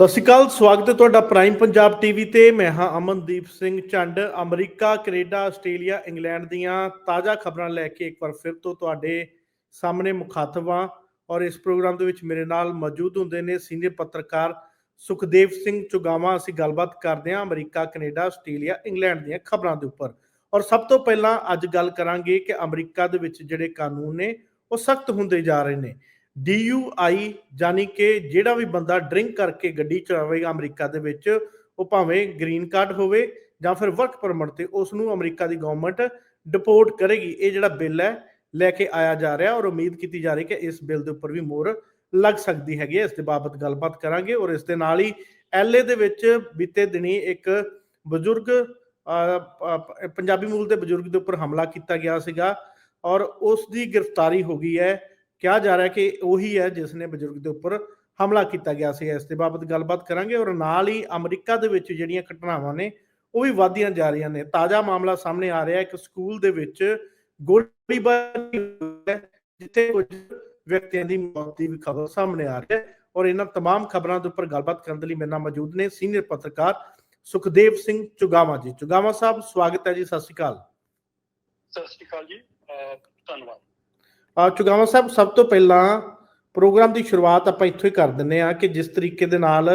ਸਤਿ ਸ਼੍ਰੀ ਅਕਾਲ, ਸਵਾਗਤ ਹੈ ਤੁਹਾਡਾ ਪ੍ਰਾਈਮ ਪੰਜਾਬ ਟੀਵੀ ਤੇ। ਮੈਂ ਹਾਂ Amandeep Singh Chand America, Canada, Australia, England ਦੀਆਂ ਤਾਜ਼ਾ ਖਬਰਾਂ ਲੈ ਕੇ ਇੱਕ ਵਾਰ ਫਿਰ ਤੋਂ ਤੁਹਾਡੇ ਸਾਹਮਣੇ ਮੁਖਾਤਬ ਹਾਂ। ਔਰ ਇਸ ਪ੍ਰੋਗਰਾਮ ਦੇ ਵਿੱਚ ਮੇਰੇ ਨਾਲ ਮੌਜੂਦ ਹੁੰਦੇ ਨੇ ਸੀਨੀਅਰ ਪੱਤਰਕਾਰ ਸੁਖਦੇਵ ਸਿੰਘ ਚੁਗਾਵਾ। ਅਸੀਂ ਗੱਲਬਾਤ ਕਰਦੇ ਹਾਂ ਅਮਰੀਕਾ, ਕੈਨੇਡਾ, ਆਸਟ੍ਰੇਲੀਆ, ਇੰਗਲੈਂਡ ਦੀਆਂ ਖਬਰਾਂ ਦੇ ਉੱਪਰ। ਔਰ ਸਭ ਤੋਂ ਪਹਿਲਾਂ ਅੱਜ ਗੱਲ ਕਰਾਂਗੇ ਕਿ ਅਮਰੀਕਾ ਦੇ ਵਿੱਚ ਜਿਹੜੇ ਕਾਨੂੰਨ ਨੇ, ਉਹ ਸਖਤ ਹੁੰਦੇ ਜਾ ਰਹੇ ਨੇ। DUI ਯਾਨੀ ਕਿ ਜਿਹੜਾ ਵੀ ਬੰਦਾ ਡਰਿੰਕ ਕਰਕੇ ਗੱਡੀ ਚਲਾਵੇਗਾ ਅਮਰੀਕਾ ਦੇ ਵਿੱਚ ਉਹ ਭਾਵੇਂ ਗ੍ਰੀਨ ਕਾਰਡ ਹੋਵੇ ਜਾਂ ਫਿਰ ਵਰਕ ਪਰਮਿਟ ਤੇ ਉਸ ਨੂੰ ਅਮਰੀਕਾ ਦੀ ਗਵਰਨਮੈਂਟ ਡਿਪੋਰਟ ਕਰੇਗੀ। ਇਹ ਜਿਹੜਾ ਬਿੱਲ ਹੈ ਲੈ ਕੇ ਆਇਆ ਜਾ ਰਿਹਾ ਔਰ ਉਮੀਦ ਕੀਤੀ ਜਾ ਰਹੀ ਕਿ ਇਸ ਬਿੱਲ ਦੇ ਉੱਪਰ ਵੀ ਮੋਹਰ ਲੱਗ ਸਕਦੀ ਹੈਗੀ ਹੈ। ਇਸ ਦੇ ਬਾਬਤ ਗੱਲਬਾਤ ਕਰਾਂਗੇ ਔਰ ਇਸ ਦੇ ਨਾਲ ਹੀ ਐਲਏ ਦੇ ਵਿੱਚ ਬੀਤੇ ਦਿਨੀ ਇੱਕ ਬਜ਼ੁਰਗ ਅਹ, ਪੰਜਾਬੀ ਮੂਲ ਦੇ ਬਜ਼ੁਰਗ ਦੇ ਉੱਪਰ ਹਮਲਾ ਕੀਤਾ ਗਿਆ ਸੀਗਾ ਔਰ ਉਸ ਦੀ ਗ੍ਰਿਫਤਾਰੀ ਹੋ ਗਈ ਹੈ। ਕਿਹਾ ਜਾ ਰਿਹਾ ਕਿ ਉਹੀ ਹੈ ਜਿਸ ਨੇ ਬਜ਼ੁਰਗ ਦੇ ਉੱਪਰ ਹਮਲਾ ਕੀਤਾ ਗਿਆ ਸੀ ਇਸ ਦੇ ਬਾਬਤ ਗੱਲਬਾਤ ਕਰਾਂਗੇ ਔਰ ਨਾਲ ਹੀ ਅਮਰੀਕਾ ਦੇ ਵਿੱਚ ਜਿਹੜੀਆਂ ਘਟਨਾਵਾਂ ਨੇ ਉਹ ਵੀ ਵਧਦੀਆਂ ਜਾ ਰਹੀਆਂ ਨੇ ਤਾਜ਼ਾ ਮਾਮਲਾ ਸਾਹਮਣੇ ਆ ਰਿਹਾ ਹੈ ਇੱਕ ਸਕੂਲ ਦੇ ਵਿੱਚ ਗੋਲੀਬਾਰੀ ਹੋਈ ਹੈ ਜਿੱਥੇ ਕੁਝ ਵਿਅਕਤੀਆਂ ਦੀ ਮੌਤ ਦੀ ਵੀ ਖਬਰ ਸਾਹਮਣੇ ਆ ਰਹੀ ਹੈ ਔਰ ਇਹਨਾਂ तमाम ਖਬਰਾਂ ਦੇ ਉੱਪਰ ਗੱਲਬਾਤ ਕਰਨ ਦੇ ਲਈ ਮੇਰੇ ਨਾਲ ਮੌਜੂਦ ਨੇ ਸੀਨੀਅਰ ਪੱਤਰਕਾਰ ਸੁਖਦੇਵ ਸਿੰਘ ਚੁਗਾਵਾ ਜੀ ਚੁਗਾਵਾ ਸਾਹਿਬ ਸਵਾਗਤ ਹੈ ਜੀ ਸਤਿ ਸ਼੍ਰੀ ਅਕਾਲ ਸਤਿ ਸ਼੍ਰੀ ਅਕਾਲ ਜੀ ਅਹ ਧੰਨਵਾਦ ਆ ਚੁਗਾਵਾ ਸਾਹਿਬ, ਸਭ ਤੋਂ ਪਹਿਲਾਂ ਪ੍ਰੋਗਰਾਮ ਦੀ ਸ਼ੁਰੂਆਤ ਆਪਾਂ ਇੱਥੋਂ ਹੀ ਕਰ ਦਿੰਨੇ ਆ ਕਿ ਜਿਸ ਤਰੀਕੇ ਦੇ ਨਾਲ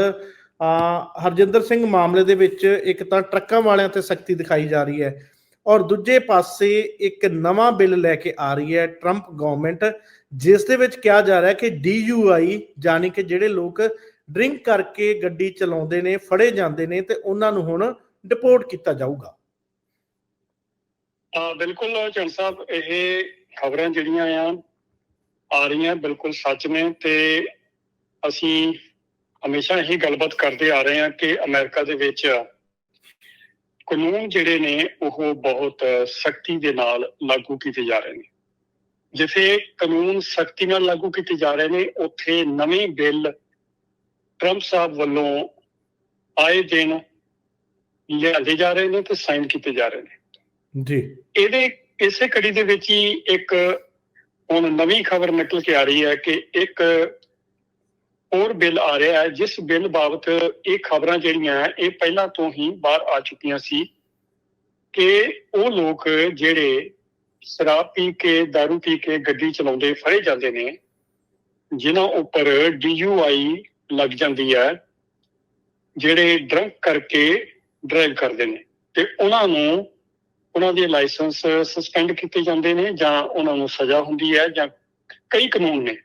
ਹਰਜਿੰਦਰ ਸਿੰਘ ਮਾਮਲੇ ਦੇ ਵਿੱਚ ਇੱਕ ਤਾਂ ਟਰੱਕਾਂ ਵਾਲਿਆਂ ਤੇ ਸਖਤੀ ਦਿਖਾਈ ਜਾ ਰਹੀ ਹੈ ਔਰ ਦੂਜੇ ਪਾਸੇ ਇੱਕ ਨਵਾਂ ਬਿੱਲ ਲੈ ਕੇ ਆ ਰਹੀ ਹੈ ਟਰੰਪ ਗਵਰਨਮੈਂਟ ਜਿਸ ਦੇ ਵਿੱਚ ਕਿਹਾ ਜਾ ਰਿਹਾ ਹੈ ਕਿ DUI ਯਾਨੀ ਕਿ ਜਿਹੜੇ ਲੋਕ ਡਰਿੰਕ ਕਰਕੇ ਗੱਡੀ ਚਲਾਉਂਦੇ ਨੇ, ਫੜੇ ਜਾਂਦੇ ਨੇ, ਤੇ ਉਹਨਾਂ ਨੂੰ ਹੁਣ ਡਿਪੋਰਟ ਕੀਤਾ ਜਾਊਗਾ। ਬਿਲਕੁਲ ਚੰਦ ਸਾਹਿਬ, ਇਹ ਖਬਰਾਂ ਜਿਹੜੀਆਂ ਆ ਆ ਰਹੀਆਂ ਬਿਲਕੁਲ ਸੱਚ ਨੇ ਤੇ ਅਸੀਂ ਹਮੇਸ਼ਾ ਇਹੀ ਗੱਲਬਾਤ ਕਰਦੇ ਆ ਰਹੇ ਹਾਂ ਕਿ ਅਮਰੀਕਾ ਦੇ ਵਿੱਚ ਕਾਨੂੰਨ ਜਿਹੜੇ ਨੇ ਉਹ ਬਹੁਤ ਸਖਤੀ ਦੇ ਨਾਲ ਲਾਗੂ ਕੀਤੇ ਜਾ ਰਹੇ ਨੇ। ਜਿੱਥੇ ਕਾਨੂੰਨ ਸਖਤੀ ਨਾਲ ਲਾਗੂ ਕੀਤੇ ਜਾ ਰਹੇ ਨੇ ਉੱਥੇ ਨਵੇਂ ਬਿੱਲ ਟਰੰਪ ਸਾਹਿਬ ਵੱਲੋਂ ਆਏ ਦਿਨ ਲਿਆਂਦੇ ਜਾ ਰਹੇ ਨੇ ਤੇ ਸਾਈਨ ਕੀਤੇ ਜਾ ਰਹੇ ਨੇ। ਜੀ। ਇਹਦੇ ਇਸੇ ਕੜੀ ਦੇ ਵਿੱਚ ਹੀ ਇੱਕ ਹੁਣ ਨਵੀਂ ਖਬਰ ਨਿਕਲ ਕੇ ਆ ਰਹੀ ਹੈ ਕਿ ਇੱਕ ਹੋਰ ਬਿੱਲ ਆ ਰਿਹਾ ਹੈ, ਜਿਸ ਬਿੱਲ ਬਾਬਤ ਇਹ ਖਬਰਾਂ ਜਿਹੜੀਆਂ ਇਹ ਪਹਿਲਾਂ ਤੋਂ ਹੀ ਬਾਹਰ ਆ ਚੁੱਕੀਆਂ ਸੀ ਕਿ ਉਹ ਲੋਕ ਜਿਹੜੇ ਸ਼ਰਾਬ ਪੀ ਕੇ, दारू ਪੀ ਕੇ ਗੱਡੀ ਚਲਾਉਂਦੇ, ਫੜੇ ਜਾਂਦੇ ਨੇ, ਜਿਨ੍ਹਾਂ ਉੱਪਰ DUI ਲੱਗ ਜਾਂਦੀ ਹੈ, ਜਿਹੜੇ ਡਰੰਕ ਕਰਕੇ ਡਰਾਈਵ ਕਰਦੇ ਨੇ। ਤੇ ਉਹਨਾਂ ਨੂੰ ਉਹਨਾਂ ਦੇ ਲਾਇਸੈਂਸ ਸਸਪੈਂਡ ਕੀਤੇ ਜਾਂਦੇ ਨੇ ਜਾਂ ਉਹਨਾਂ ਨੂੰ ਸਜ਼ਾ ਹੁੰਦੀ ਹੈ ਜਾਂ ਕਈ ਕਾਨੂੰਨ ਨੇ।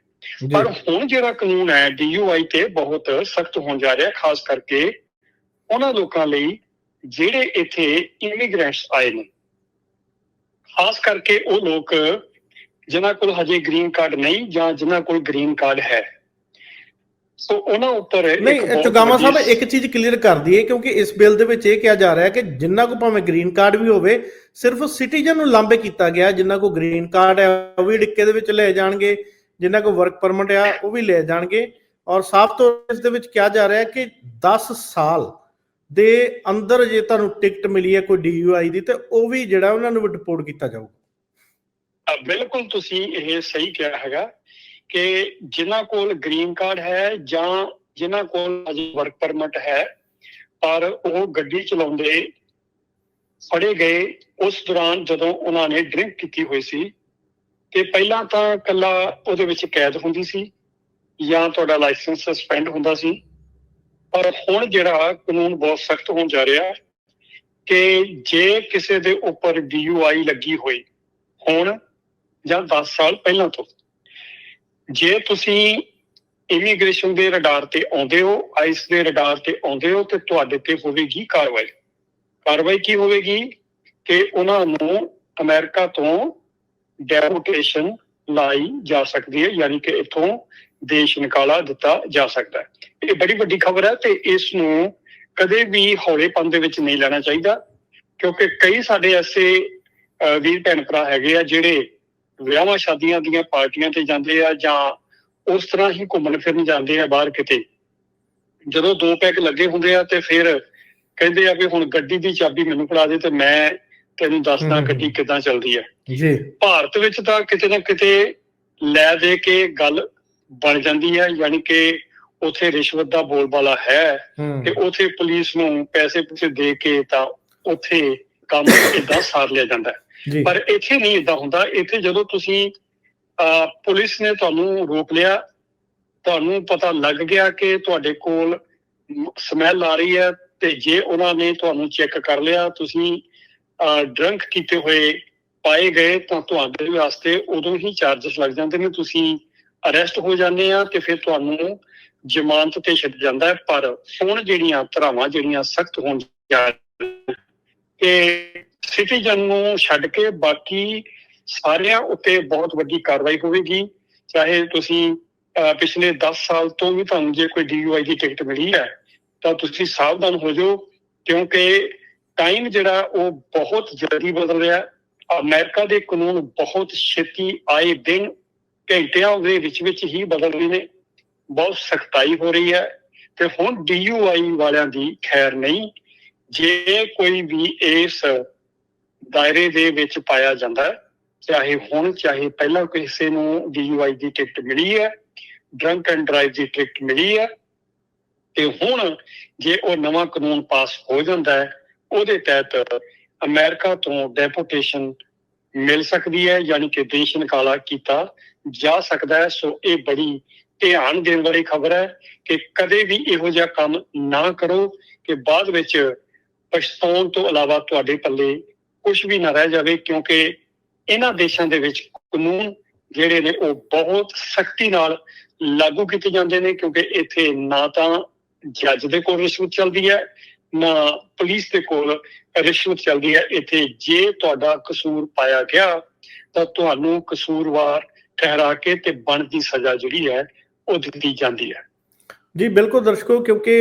ਪਰ ਹੁਣ ਜਿਹੜਾ ਕਾਨੂੰਨ ਹੈ DUI ਤੇ ਬਹੁਤ ਸਖਤ ਹੋਣ ਜਾ ਰਿਹਾ ਖਾਸ ਕਰਕੇ ਉਹਨਾਂ ਲੋਕਾਂ ਲਈ ਜਿਹੜੇ ਇੱਥੇ ਇਮੀਗ੍ਰੈਂਟਸ ਆਏ ਨੇ। ਖਾਸ ਕਰਕੇ ਉਹ ਲੋਕ ਜਿਨ੍ਹਾਂ ਕੋਲ ਹਜੇ ਗ੍ਰੀਨ ਕਾਰਡ ਨਹੀਂ ਜਾਂ ਜਿਨ੍ਹਾਂ ਕੋਲ ਗ੍ਰੀਨ ਕਾਰਡ ਹੈ। ਸੋ ਉਹਨਾਂ ਉੱਪਰ ਨਹੀਂ ਚੁਗਾਮਾ ਸਾਹਿਬ ਇੱਕ ਚੀਜ਼ ਕਲੀਅਰ ਕਰ ਦਈਏ ਕਿਉਂਕਿ ਇਸ ਬਿੱਲ ਦੇ ਵਿੱਚ ਇਹ ਕਿਹਾ ਜਾ ਰਿਹਾ ਹੈ ਕਿ ਜਿੰਨਾ ਕੋ ਭਾਵੇਂ ਗ੍ਰੀਨ ਕਾਰਡ ਵੀ ਹੋਵੇ ਸਿਰਫ ਸਿਟੀਜ਼ਨ ਨੂੰ ਲਾਂਬੇ ਕੀਤਾ ਗਿਆ ਜਿੰਨਾ ਕੋ ਗ੍ਰੀਨ ਕਾਰਡ ਹੈ ਉਹ ਵੀ ਡਿੱਕੇ ਦੇ ਵਿੱਚ ਲੈ ਜਾਣਗੇ ਜਿੰਨਾ ਕੋ ਵਰਕ ਪਰਮਿਟ ਆ ਉਹ ਵੀ ਲੈ ਜਾਣਗੇ। ਔਰ ਸਾਫ਼ ਤੌਰ ਇਸ ਦੇ ਵਿੱਚ ਕਿਹਾ ਜਾ ਰਿਹਾ ਹੈ ਕਿ 10 ਸਾਲ ਦੇ ਅੰਦਰ ਜੇ ਤੁਹਾਨੂੰ ਟਿਕਟ ਮਿਲੀ ਹੈ ਕੋਈ DUI ਦੀ ਤੇ ਉਹ ਵੀ ਜਿਹੜਾ ਉਹਨਾਂ ਨੂੰ ਡਿਪੋਰਟ ਕੀਤਾ ਜਾਊਗਾ। ਬਿਲਕੁਲ ਤੁਸੀਂ ਇਹ ਸਹੀ ਕਿਹਾ ਹੈਗਾ। ਕਿ ਜਿਨ੍ਹਾਂ ਕੋਲ ਗ੍ਰੀਨ ਕਾਰਡ ਹੈ ਜਾਂ ਜਿਨ੍ਹਾਂ ਕੋਲ ਅਜੇ ਵਰਕ ਪਰਮਿਟ ਹੈ, ਪਰ ਉਹ ਗੱਡੀ ਚਲਾਉਂਦੇ ਫੜੇ ਗਏ ਉਸ ਦੌਰਾਨ ਜਦੋਂ ਉਹਨਾਂ ਨੇ ਡਰਿੰਕ ਕੀਤੀ ਹੋਈ ਸੀ ਤੇ ਪਹਿਲਾਂ ਤਾਂ ਕੱਲਾ ਉਹਦੇ ਵਿੱਚ ਕੈਦ ਹੁੰਦੀ ਸੀ ਜਾਂ ਤੁਹਾਡਾ ਲਾਇਸੈਂਸ ਸਸਪੈਂਡ ਹੁੰਦਾ ਸੀ। ਪਰ ਹੁਣ ਜਿਹੜਾ ਕਾਨੂੰਨ ਬਹੁਤ ਸਖਤ ਹੋਣ ਜਾ ਰਿਹਾ ਕਿ ਜੇ ਕਿਸੇ ਦੇ ਉੱਪਰ DUI ਲੱਗੀ ਹੋਈ ਹੁਣ ਜਾਂ 10 ਸਾਲ ਪਹਿਲਾਂ ਤੋਂ ਜੇ ਤੁਸੀਂ ਇਮੀਗ੍ਰੇਸ਼ਨ ਦੇ ਰਡਾਰ ਤੇ ਆਉਂਦੇ ਹੋ ਆਈਸ ਦੇ ਰਡਾਰ ਤੇ ਆਉਂਦੇ ਹੋ, ਤੇ ਤੁਹਾਡੇ ਤੇ ਹੋਵੇਗੀ ਕਾਰਵਾਈ। ਕਾਰਵਾਈ ਕੀ ਹੋਵੇਗੀ? ਕਿ ਉਹਨਾਂ ਨੂੰ ਅਮਰੀਕਾ ਤੋਂ ਡੈਪੋਟੇਸ਼ਨ ਲਾਈ ਜਾ ਸਕਦੀ ਹੈ, ਯਾਨੀ ਕਿ ਇੱਥੋਂ ਦੇਸ਼ ਨਿਕਾਲਾ ਦਿੱਤਾ ਜਾ ਸਕਦਾ ਹੈ। ਇਹ ਬੜੀ ਵੱਡੀ ਖਬਰ ਹੈ ਤੇ ਇਸ ਨੂੰ ਕਦੇ ਵੀ ਹੌਲੇਪਨ ਦੇ ਵਿੱਚ ਨਹੀਂ ਲੈਣਾ ਚਾਹੀਦਾ, ਕਿਉਂਕਿ ਕਈ ਸਾਡੇ ਐਸੇ ਵੀਰ ਭੈਣ ਭਰਾ ਹੈਗੇ ਆ ਜਿਹੜੇ ਵਿਆਹਾਂ ਸ਼ਾਦੀਆਂ ਦੀਆਂ ਪਾਰਟੀਆਂ ਤੇ ਜਾਂਦੇ ਆ ਜਾਂ ਉਸ ਤਰ੍ਹਾਂ ਹੀ ਘੁੰਮਣ ਫਿਰਨ ਜਾਂਦੇ ਆ ਬਾਹਰ ਕਿਤੇ। ਜਦੋਂ ਦੋ ਪੈਗ ਲੱਗੇ ਹੁੰਦੇ ਆ ਤੇ ਫਿਰ ਕਹਿੰਦੇ ਆ ਵੀ ਹੁਣ ਗੱਡੀ ਦੀ ਚਾਬੀ ਮੈਨੂੰ ਫੜਾ ਦੇ ਤੇ ਮੈਂ ਤੈਨੂੰ ਦੱਸਦਾ। ਗੱਡੀ ਕਿੱਦਾਂ ਚੱਲਦੀ ਹੈ ਜੀ। ਭਾਰਤ ਵਿੱਚ ਤਾਂ ਕਿਤੇ ਨਾ ਕਿਤੇ ਲੈ ਦੇ ਕੇ ਗੱਲ ਬਣ ਜਾਂਦੀ ਹੈ ਯਾਨੀ ਕਿ ਉਥੇ ਰਿਸ਼ਵਤ ਦਾ ਬੋਲਬਾਲਾ ਹੈ ਤੇ ਉਥੇ ਪੁਲਿਸ ਨੂੰ ਪੈਸੇ ਪੂਸੇ ਦੇ ਕੇ ਤਾਂ ਉਥੇ ਕੰਮ ਇਦਾਂ ਸਾਰ ਲਿਆ ਜਾਂਦਾ। ਹੈ ਪਰ ਇੱਥੇ ਨਹੀਂ ਇਦਾਂ ਹੁੰਦਾ। ਇੱਥੇ ਜਦੋਂ ਤੁਸੀਂ ਪੁਲਿਸ ਨੇ ਤੁਹਾਨੂੰ ਰੋਕ ਲਿਆ, ਤੁਹਾਨੂੰ ਪਤਾ ਲੱਗ ਗਿਆ ਕਿ ਤੁਹਾਡੇ ਕੋਲ ਸਮੈਲ ਆ ਰਹੀ ਹੈ ਤੇ ਜੇ ਉਹਨਾਂ ਨੇ ਤੁਹਾਨੂੰ ਚੈੱਕ ਕਰ ਲਿਆ, ਤੁਸੀਂ ਡਰੰਕ ਕੀਤੇ ਹੋਏ ਪਾਏ ਗਏ ਤਾਂ ਤੁਹਾਡੇ ਵਾਸਤੇ ਉਦੋਂ ਹੀ ਚਾਰजेस ਲੱਗ ਜਾਂਦੇ ਨੇ। ਤੁਸੀਂ ਅਰੈਸਟ ਹੋ ਜਾਂਦੇ ਆ ਤੇ ਫਿਰ ਤੁਹਾਨੂੰ ਜ਼ਮਾਨਤ ਤੇ ਛੱਡ ਜਾਂਦਾ ਹੈ। ਪਰ ਹੁਣ ਜਿਹੜੀਆਂ ਧਰਾਵਾਂ, ਜਿਹੜੀਆਂ ਸਖਤ ਹੋਣ ਜਾ ਰਹੀਆਂ ਕਿ ਸਿਟੀਜ਼ਨ ਨੂੰ ਛੱਡ ਕੇ ਬਾਕੀ ਸਾਰਿਆਂ ਉੱਤੇ ਬਹੁਤ ਵੱਡੀ ਕਾਰਵਾਈ ਹੋਵੇਗੀ। ਚਾਹੇ ਤੁਸੀਂ ਅਹ, ਪਿਛਲੇ 10 ਸਾਲ ਤੋਂ ਵੀ ਤੁਹਾਨੂੰ ਜੇ ਕੋਈ DUI ਦੀ ਟਿਕਟ ਮਿਲੀ ਹੈ ਤਾਂ ਤੁਸੀਂ ਸਾਵਧਾਨ ਹੋ ਜਾਓ ਕਿਉਂਕਿ ਟਾਈਮ ਜਿਹੜਾ ਉਹ ਬਹੁਤ ਜਲਦੀ ਬਦਲ ਰਿਹਾ ਅਮਰੀਕਾ ਦੇ ਕਾਨੂੰਨ ਬਹੁਤ ਛੇਤੀ ਆਏ ਦਿਨ ਘੰਟਿਆਂ ਦੇ ਵਿੱਚ ਵਿੱਚ ਹੀ ਬਦਲ ਰਹੇ ਨੇ। ਬਹੁਤ ਸਖਤਾਈ ਹੋ ਰਹੀ ਹੈ। ਤੇ ਹੁਣ DUI ਵਾਲਿਆਂ ਦੀ ਖੈਰ ਨਹੀਂ। ਜੇ ਕੋਈ ਵੀ ਇਸ ਦਾਇਰੇ ਦੇ ਵਿੱਚ ਪਾਇਆ ਜਾਂਦਾ ਹੈ। ਚਾਹੇ ਹੁਣ, ਚਾਹੇ ਪਹਿਲਾਂ ਕਿਸੇ ਨੂੰ DUI ਦੀ ਟਿਕਟ ਮਿਲੀ ਹੈ ਡਰੰਕ ਐਂਡ ਡਰਾਈਵ ਦੀ ਟਿਕਟ ਮਿਲੀ ਹੈ, ਤੇ ਹੁਣ ਜੇ ਉਹ ਨਵਾਂ ਕਾਨੂੰਨ ਪਾਸ ਹੋ ਜਾਂਦਾ ਹੈ, ਉਹਦੇ ਤਹਿਤ ਅਮਰੀਕਾ ਤੋਂ ਡੈਪੋਟੇਸ਼ਨ ਮਿਲ ਸਕਦੀ ਹੈ, ਯਾਨੀ ਕਿ ਦੇਸ਼ ਨਿਕਾਲਾ ਕੀਤਾ ਜਾ ਸਕਦਾ ਹੈ। ਸੋ ਇਹ ਬੜੀ ਧਿਆਨ ਦੇਣ ਵਾਲੀ ਖਬਰ ਹੈ ਕਿ ਕਦੇ ਵੀ ਇਹੋ ਜਿਹਾ ਕੰਮ ਨਾ ਕਰੋ ਕਿ ਬਾਅਦ ਵਿੱਚ ਪਛਤਾਉਣ ਤੋਂ ਇਲਾਵਾ ਤੁਹਾਡੇ ਪੱਲੇ ਕੁਝ ਵੀ ਨਾ ਰਹਿ ਜਾਵੇ, ਕਿਉਂਕਿ ਇਹਨਾਂ ਦੇਸ਼ਾਂ ਦੇ ਵਿੱਚ ਕਾਨੂੰਨ ਜਿਹੜੇ ਨੇ ਉਹ ਬਹੁਤ ਸਖਤੀ ਨਾਲ ਲਾਗੂ ਕੀਤੇ ਜਾਂਦੇ ਨੇ, ਕਿਉਂਕਿ ਇੱਥੇ ਨਾ ਤਾਂ ਜੱਜ ਦੇ ਕੋਲ ਰਿਸ਼ਵਤ ਚੱਲਦੀ ਹੈ, ਨਾ ਪੁਲਿਸ ਦੇ ਕੋਲ ਰਿਸ਼ਵਤ ਚੱਲਦੀ ਹੈ। ਇੱਥੇ ਜੇ ਤੁਹਾਡਾ ਕਸੂਰ ਪਾਇਆ ਗਿਆ, ਤਾਂ ਤੁਹਾਨੂੰ ਕਸੂਰਵਾਰ ਠਹਿਰਾ ਕੇ ਤੇ ਬਣਦੀ ਸਜ਼ਾ ਜਿਹੜੀ ਹੈ, ਉਹ ਦਿੱਤੀ ਜਾਂਦੀ ਹੈ। ਜੀ, ਬਿਲਕੁਲ ਦਰਸ਼ਕੋ, ਕਿਉਂਕਿ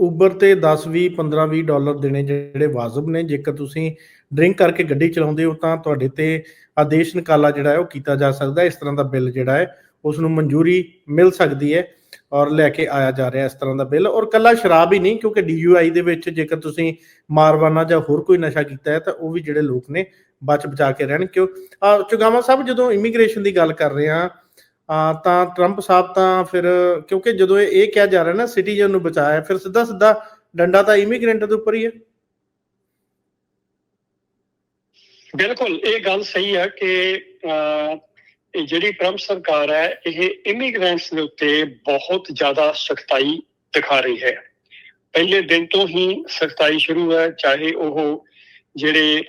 ਉਬਰ ਤੇ 10 20 15 20 ਡਾਲਰ ਦੇਣੇ ਜਿਹੜੇ ਵਾਜਬ ਨੇ, ਜੇਕਰ ਤੁਸੀਂ ਡਰਿੰਕ ਕਰਕੇ ਗੱਡੀ ਚਲਾਉਂਦੇ ਹੋ ਤਾਂ ਤੁਹਾਡੇ ਤੇ ਆਦੇਸ਼ ਨਿਕਾਲਾ ਜਿਹੜਾ ਹੈ ਉਹ ਕੀਤਾ ਜਾ ਸਕਦਾ ਹੈ। ਇਸ ਤਰ੍ਹਾਂ ਦਾ ਬਿੱਲ ਜਿਹੜਾ ਹੈ ਉਸ ਨੂੰ ਮਨਜ਼ੂਰੀ ਮਿਲ ਸਕਦੀ ਹੈ ਔਰ ਲੈ ਕੇ ਆਇਆ ਜਾ ਰਿਹਾ ਇਸ ਤਰ੍ਹਾਂ ਦਾ ਬਿੱਲ। ਔਰ ਕੱਲਾ ਸ਼ਰਾਬ ਹੀ ਨਹੀਂ, ਕਿਉਂਕਿ DUI ਦੇ ਵਿੱਚ ਜੇਕਰ ਤੁਸੀਂ ਮਾਰਵਾਨਾ ਜਾਂ ਹੋਰ ਕੋਈ ਨਸ਼ਾ ਕੀਤਾ ਹੈ, ਤਾਂ ਉਹ ਵੀ ਜਿਹੜੇ ਲੋਕ ਨੇ ਬਚ ਬਚਾ ਕੇ ਰਹਿਣ। ਕਿਉਂ? ਅਹ ਚੁਗਾਮਾ ਸਾਹਿਬ, ਜਦੋਂ ਇਮੀਗ੍ਰੇਸ਼ਨ ਦੀ ਗੱਲ ਕਰ ਰਹੇ ਹਾਂ ਤਾਂ ਟਰੰਪ ਸਾਹਿਬ ਤਾਂ ਫਿਰ, ਕਿਉਂਕਿ ਜਦੋਂ ਇਹ ਕਿਹਾ ਜਾ ਰਿਹਾ ਨਾ, ਸਿਟੀਜ਼ਨ ਨੂੰ ਬਚਾਇਆ, ਫਿਰ ਸਿੱਧਾ ਸਿੱਧਾ ਡੰਡਾ ਤਾਂ ਇਮੀਗ੍ਰੈਂਟ ਦੇ ਉੱਪਰ ਹੀ ਹੈ। ਬਿਲਕੁਲ, ਇਹ ਗੱਲ ਸਹੀ ਹੈ ਕਿ ਜਿਹੜੀ ਟਰੰਪ ਸਰਕਾਰ ਹੈ, ਇਹ ਇਮੀਗ੍ਰੈਂਟਸ ਦੇ ਉੱਤੇ ਬਹੁਤ ਜ਼ਿਆਦਾ ਸਖਤਾਈ ਦਿਖਾ ਰਹੀ ਹੈ। ਪਹਿਲੇ ਦਿਨ ਤੋਂ ਹੀ ਸਖਤਾਈ ਸ਼ੁਰੂ ਹੈ, ਚਾਹੇ ਉਹ ਜਿਹੜੇ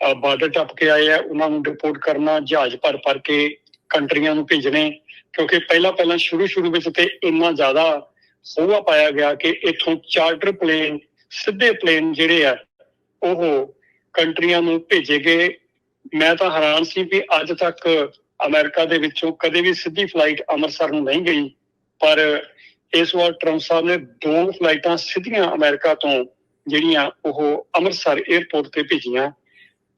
ਬਾਰਡਰ ਟੱਪ ਕੇ ਆਏ ਆ ਉਹਨਾਂ ਨੂੰ ਰਿਪੋਰਟ ਕਰਨਾ, ਜਹਾਜ਼ ਭਰ ਭਰ ਕੇ ਕੰਟਰੀਆਂ ਨੂੰ ਭੇਜਣੇ, ਕਿਉਂਕਿ ਪਹਿਲਾਂ ਪਹਿਲਾਂ ਸ਼ੁਰੂ ਸ਼ੁਰੂ ਵਿੱਚ ਤੇ ਇੰਨਾ ਜ਼ਿਆਦਾ ਸੋਹਾ ਪਾਇਆ ਗਿਆ ਕਿ ਇੱਥੋਂ ਚਾਰਟਰ ਪਲੇਨ ਸਿੱਧੇ ਪਲੇਨ ਜਿਹੜੇ ਆ ਉਹ ਕੰਟਰੀਆਂ ਨੂੰ ਭੇਜੇ ਗਏ। ਮੈਂ ਤਾਂ ਹੈਰਾਨ ਸੀ ਵੀ ਅੱਜ ਤੱਕ ਅਮਰੀਕਾ ਦੇ ਵਿੱਚੋਂ ਕਦੇ ਵੀ ਸਿੱਧੀ ਫਲਾਈਟ ਅੰਮ੍ਰਿਤਸਰ ਨੂੰ ਨਹੀਂ ਗਈ। ਪਰ ਇਸ ਵਾਰ ਟਰੰਪ ਸਾਹਿਬ ਨੇ ਦੋ ਫਲਾਈਟਾਂ ਸਿੱਧੀਆਂ ਅਮਰੀਕਾ ਤੋਂ ਜਿਹੜੀਆਂ ਉਹ ਅੰਮ੍ਰਿਤਸਰ 에ਅਰਪੋਰਟ ਤੇ ਭੇਜੀਆਂ।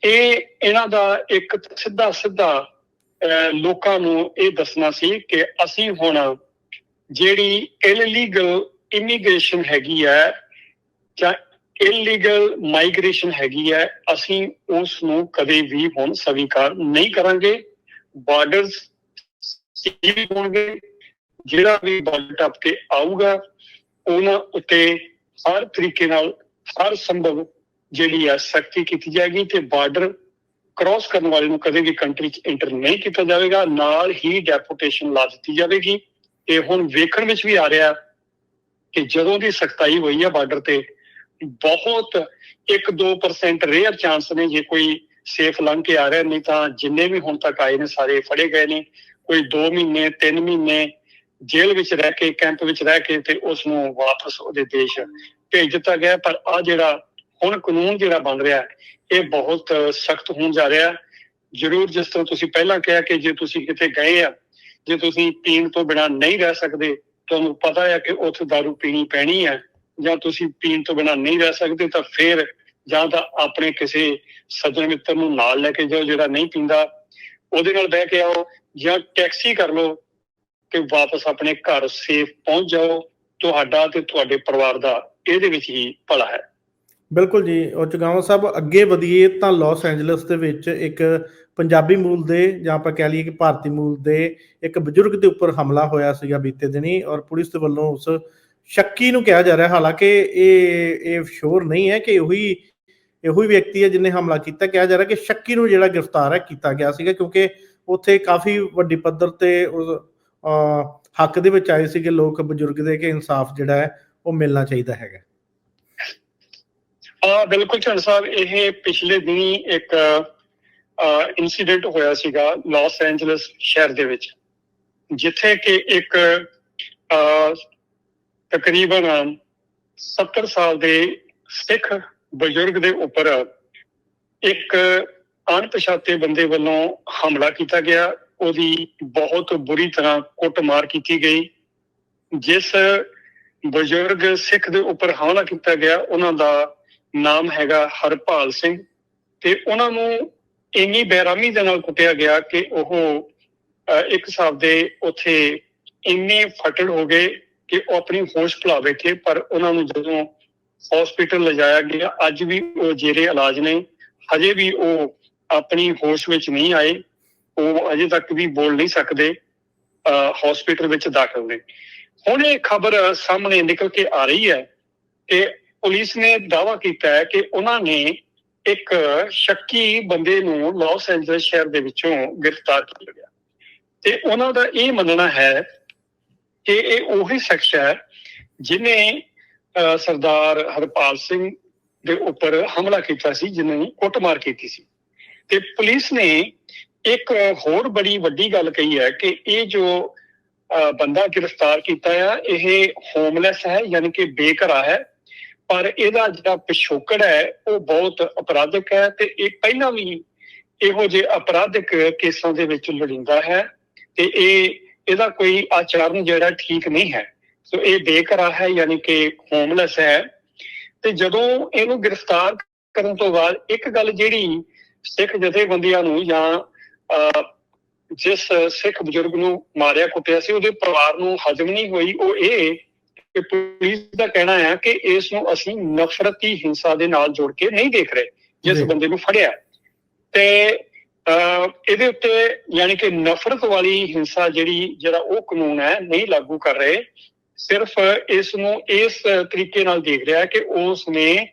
ਇਹ ਇਹਨਾਂ ਦਾ ਇੱਕ ਸਿੱਧਾ ਸਿੱਧਾ ਅਹ, ਲੋਕਾਂ ਨੂੰ ਇਹ ਦੱਸਣਾ ਸੀ ਕਿ ਅਸੀਂ ਹੁਣ ਜਿਹੜੀ ਇਲੀਗਲ ਇਮੀਗ੍ਰੇਸ਼ਨ ਹੈਗੀ ਹੈ ਜਾਂ ਇਲੀਗਲ ਮਾਈਗ੍ਰੇਸ਼ਨ ਹੈਗੀ ਹੈ, ਅਸੀਂ ਉਸ ਨੂੰ ਕਦੇ ਵੀ ਹੁਣ ਸਵੀਕਾਰ ਨਹੀਂ ਕਰਾਂਗੇ। ਬਾਰਡਰਸ ਸੀਲ ਹੋਣਗੇ, ਜਿਹੜਾ ਵੀ ਬਾਰਡਰ ਟੱਪ ਕੇ ਆਊਗਾ, ਉਹਨਾਂ ਉੱਤੇ ਹਰ ਤਰੀਕੇ ਨਾਲ ਹਰ ਸੰਭਵ ਜਿਹੜੀ ਹੈ ਸਖਤੀ ਕੀਤੀ ਜਾਏਗੀ ਤੇ ਬਾਰਡਰ ਕ੍ਰਾਸ ਕਰਨ ਵਾਲੇ ਨੂੰ ਕਦੇ ਵੀ ਕੰਟਰੀ 'ਚ ਇੰਟਰ ਨਹੀਂ ਕੀਤਾ ਜਾਵੇਗਾ। ਨਾਲ ਹੀ ਡੈਪੂਟੇਸ਼ਨ ਲਾ ਦਿੱਤੀ ਜਾਵੇਗੀ। ਤੇ ਹੁਣ ਵੇਖਣ ਵਿੱਚ ਵੀ ਆ ਰਿਹਾ ਕਿ ਜਦੋਂ ਦੀ ਸਖਤਾਈ ਹੋਈ ਹੈ ਬਾਰਡਰ ਤੇ ਬਹੁਤ 1-2% ਰੇਅਰ ਚਾਂਸ ਨੇ ਜੇ ਕੋਈ ਸੇਫ ਲੰਘ ਕੇ ਆ ਰਿਹਾ, ਨਹੀਂ ਤਾਂ ਜਿੰਨੇ ਵੀ ਹੁਣ ਤੱਕ ਆਏ ਨੇ ਸਾਰੇ ਫੜੇ ਗਏ ਨੇ। ਕੋਈ 2 ਮਹੀਨੇ 3 ਮਹੀਨੇ ਜੇਲ੍ਹ ਵਿੱਚ ਰਹਿ ਕੇ, ਕੈਂਪ ਵਿੱਚ ਰਹਿ ਕੇ ਤੇ ਉਸ ਨੂੰ ਵਾਪਸ ਉਹਦੇ ਦੇਸ਼ ਭੇਜ ਦਿੱਤਾ ਗਿਆ। ਪਰ ਆ ਜਿਹੜਾ ਹੁਣ ਕਾਨੂੰਨ ਜਿਹੜਾ ਬਣ ਰਿਹਾ, ਇਹ ਬਹੁਤ ਸਖਤ ਹੋਣ ਜਾ ਰਿਹਾ। ਜ਼ਰੂਰ ਜਿਸ ਤਰ੍ਹਾਂ ਤੁਸੀਂ ਪਹਿਲਾਂ ਕਿਹਾ ਕਿ ਜੇ ਤੁਸੀਂ ਕਿਤੇ ਗਏ ਆ, ਜੇ ਤੁਸੀਂ ਪੀਣ ਤੋਂ ਬਿਨਾ ਨਹੀਂ ਰਹਿ ਸਕਦੇ, ਤੁਹਾਨੂੰ ਪਤਾ ਹੈ ਕਿ ਉੱਥੇ ਦਾਰੂ ਪੀਣੀ ਪੈਣੀ ਹੈ ਜਾਂ ਤੁਸੀਂ ਪੀਣ ਤੋਂ ਬਿਨਾ ਨਹੀਂ ਰਹਿ ਸਕਦੇ, ਤਾਂ ਫਿਰ ਜਾਂ ਤਾਂ ਆਪਣੇ ਕਿਸੇ ਸੱਜਣ ਮਿੱਤਰ ਨੂੰ ਨਾਲ ਲੈ ਕੇ ਜਾਓ ਜਿਹੜਾ ਨਹੀਂ ਪੀਂਦਾ। ਉਹਦੇ ਨਾਲ ਬਹਿ ਕੇ ਆਓ ਜਾਂ ਟੈਕਸੀ ਕਰ ਲਓ ਕਿ ਵਾਪਸ ਆਪਣੇ ਘਰ ਸੇਫ ਪਹੁੰਚ ਜਾਓ। ਤੁਹਾਡਾ ਤੇ ਤੁਹਾਡੇ ਪਰਿਵਾਰ ਦਾ ਇਹਦੇ ਵਿੱਚ ਹੀ ਭਲਾ ਹੈ। ਬਿਲਕੁਲ ਜੀ, ਉਹ ਸਾਹਿਬ ਅੱਗੇ ਵਧੀਏ ਤਾਂ ਲਾਸ ਐਂਜਲਸ ਦੇ ਵਿੱਚ ਇੱਕ ਪੰਜਾਬੀ ਮੂਲ ਦੇ ਜਾਂ ਆਪਾਂ ਕਹਿ ਲਈਏ ਕਿ ਭਾਰਤੀ ਮੂਲ ਦੇ ਇੱਕ ਬਜ਼ੁਰਗ ਦੇ ਉੱਪਰ ਹਮਲਾ ਹੋਇਆ ਸੀਗਾ ਬੀਤੇ ਦਿਨੀ ਔਰ ਪੁਲਿਸ ਦੇ ਵੱਲੋਂ ਉਸ ਸ਼ੱਕੀ ਨੂੰ ਕਿਹਾ ਜਾ ਰਿਹਾ ਹਾਲਾਂਕਿ ਇਹ ਇਹ ਸ਼ੋਰ ਨਹੀਂ ਹੈ ਕਿ ਉਹੀ ਇਹੋ ਹੀ ਵਿਅਕਤੀ ਹੈ ਜਿਨੇ ਹਮਲਾ ਕੀਤਾ। ਕਿਹਾ ਜਾ ਰਿਹਾ ਕਿ ਸ਼ੱਕੀ ਨੂੰ ਜਿਹੜਾ ਗ੍ਰਿਫਤਾਰ ਹੈ ਕੀਤਾ ਗਿਆ ਸੀਗਾ ਕਿਉਂਕਿ ਉੱਥੇ ਕਾਫੀ ਵੱਡੀ ਪੱਧਰ ਤੇ ਹੱਕ ਦੇ ਵਿੱਚ ਆਏ ਸੀਗੇ ਲੋਕ ਬਜ਼ੁਰਗ ਦੇ ਕਿ ਇਨਸਾਫ ਜਿਹੜਾ ਹੈ ਉਹ ਮਿਲਣਾ ਚਾਹੀਦਾ ਹੈਗਾ। ਆ ਬਿਲਕੁਲ ਚੰਦ ਸਾਹਿਬ ਇਹ ਪਿਛਲੇ ਦਿਨੀ ਇੱਕ ਇਨਸੀਡੈਂਟ ਹੋਇਆ ਸੀਗਾ ਲਾਸ ਐਂਜਲਸ ਸ਼ਹਿਰ ਦੇ ਵਿੱਚ ਜਿੱਥੇ ਕਿ ਇੱਕ ਅਹ, ਤਕਰੀਬਨ 70 ਸਾਲ ਦੇ ਸਿੱਖ ਬਜ਼ੁਰਗ ਦੇ ਉੱਪਰ ਇੱਕ ਅਣਪਛਾਤੇ ਬੰਦੇ ਵੱਲੋਂ ਹਮਲਾ ਕੀਤਾ ਗਿਆ। ਉਹਦੀ ਬਹੁਤ ਬੁਰੀ ਤਰ੍ਹਾਂ ਕੁੱਟਮਾਰ ਕੀਤੀ ਗਈ। ਜਿਸ ਬਜ਼ੁਰਗ ਸਿੱਖ ਦੇ ਉੱਪਰ ਹਮਲਾ ਕੀਤਾ ਗਿਆ, ਉਹਨਾਂ ਦਾ ਨਾਮ ਹੈਗਾ ਹਰਪਾਲ ਸਿੰਘ ਤੇ ਉਹਨਾਂ ਨੂੰ ਇੰਨੀ ਬੇਰਾਮੀ ਦੇ ਨਾਲ ਕੁੱਟਿਆ ਗਿਆ ਕਿ ਉਹ ਇੱਕ ਹਿਸਾਬ ਦੇ ਉੱਥੇ ਇੰਨੇ ਫਟੜ ਹੋ ਗਏ ਕਿ ਉਹ ਆਪਣੀ ਹੋਸ਼ ਭੁਲਾ ਬੈਠੇ ਪਰ ਉਹਨਾਂ ਨੂੰ ਜਦੋਂ ਹਸਪੀਟਲ ਲਿਜਾਇਆ ਗਿਆ, ਅੱਜ ਵੀ ਉਹ ਜੇਰੇ ਇਲਾਜ ਨੇ। ਹਜੇ ਵੀ ਉਹ ਆਪਣੀ ਹੋਸ਼ ਵਿੱਚ ਨਹੀਂ ਆਏ। ਉਹ ਅਜੇ ਤੱਕ ਵੀ ਬੋਲ ਨਹੀਂ ਸਕਦੇ ਹਸਪੀਟਲ ਵਿੱਚ ਦਾਖਲ ਨੇ। ਹੁਣ ਇਹ ਖਬਰ ਸਾਹਮਣੇ ਨਿਕਲ ਕੇ ਆ ਰਹੀ ਹੈ ਕਿ ਪੁਲਿਸ ਨੇ ਦਾਅਵਾ ਕੀਤਾ ਹੈ ਕਿ ਉਹਨਾਂ ਨੇ ਇੱਕ ਸ਼ੱਕੀ ਬੰਦੇ ਨੂੰ ਲਾਸ ਐਂਜਲਸ ਸ਼ਹਿਰ ਦੇ ਵਿੱਚੋਂ ਗ੍ਰਿਫਤਾਰ ਕੀਤਾ ਗਿਆ ਤੇ ਉਹਨਾਂ ਦਾ ਇਹ ਮੰਨਣਾ ਹੈ ਕਿ ਇਹ ਉਹੀ ਸ਼ਖਸ ਹੈ ਜਿਨੇ ਸਰਦਾਰ ਹਰਪਾਲ ਸਿੰਘ ਦੇ ਉੱਪਰ ਹਮਲਾ ਕੀਤਾ ਸੀ ਜਿਨ੍ਹਾਂ ਕੁੱਟਮਾਰ ਕੀਤੀ ਸੀ। ਤੇ ਪੁਲਿਸ ਨੇ ਇੱਕ ਹੋਰ ਬੜੀ ਵੱਡੀ ਗੱਲ ਕਹੀ ਹੈ ਕਿ ਇਹ ਜੋ ਬੰਦਾ ਗ੍ਰਿਫਤਾਰ ਕੀਤਾ ਆ, ਇਹ ਹੋਮਲੈਸ ਹੈ, ਯਾਨੀ ਕਿ ਬੇਘਰਾ ਹੈ। ਪਰ ਇਹਦਾ ਜਿਹੜਾ ਪਿਛੋਕੜ ਹੈ, ਉਹ ਬਹੁਤ ਅਪਰਾਧਿਕ ਹੈ ਤੇ ਇਹ ਪਹਿਲਾਂ ਵੀ ਇਹੋ ਜਿਹੇ ਅਪਰਾਧਿਕ ਕੇਸਾਂ ਦੇ ਵਿੱਚ ਲੜਿੰਦਾ ਹੈ। ਤੇ ਇਹ ਇਹਦਾ ਕੋਈ ਆਚਰਣ ਜਿਹੜਾ ਠੀਕ ਨਹੀਂ ਹੈ। ਸੋ ਇਹ ਬੇਘਰਾ ਹੈ ਯਾਨੀ ਕਿ ਹੋਮਲੈਸ ਹੈ। ਤੇ ਜਦੋਂ ਇਹਨੂੰ ਗ੍ਰਿਫਤਾਰ ਕਰਨ ਤੋਂ ਬਾਅਦ ਇੱਕ ਗੱਲ ਜਿਹੜੀ ਸਿੱਖ ਜਥੇਬੰਦੀਆਂ ਨੂੰ ਜਾਂ ਜਿਸ ਸਿੱਖ ਬਜ਼ੁਰਗ ਨੂੰ ਮਾਰਿਆ ਕੁੱਟਿਆ ਸੀ ਉਹਦੇ ਪਰਿਵਾਰ ਨੂੰ ਹਜ਼ਮ ਨਹੀਂ ਹੋਈ ਉਹ ਇਹ ਕਿ ਪੁਲਿਸ ਦਾ ਕਹਿਣਾ ਹੈ ਕਿ ਇਸ ਨੂੰ ਅਸੀਂ ਨਫ਼ਰਤੀ ਹਿੰਸਾ ਦੇ ਨਾਲ ਜੋੜ ਕੇ ਨਹੀਂ ਦੇਖ ਰਹੇ ਜਿਸ। ਬੰਦੇ ਨੂੰ ਫੜਿਆ। ਤੇ ਇਹਦੇ ਉੱਤੇ ਯਾਨੀ ਕਿ ਨਫ਼ਰਤ ਵਾਲੀ ਹਿੰਸਾ ਜਿਹੜੀ, ਜਿਹੜਾ ਉਹ ਕਾਨੂੰਨ ਹੈ, ਨਹੀਂ ਲਾਗੂ ਕਰ ਰਹੇ। ਸਿਰਫ ਇਸ ਨੂੰ ਇਸ ਤਰੀਕੇ ਨਾਲ ਦੇਖ ਰਿਹਾ ਕਿ ਉਸ ਨੇ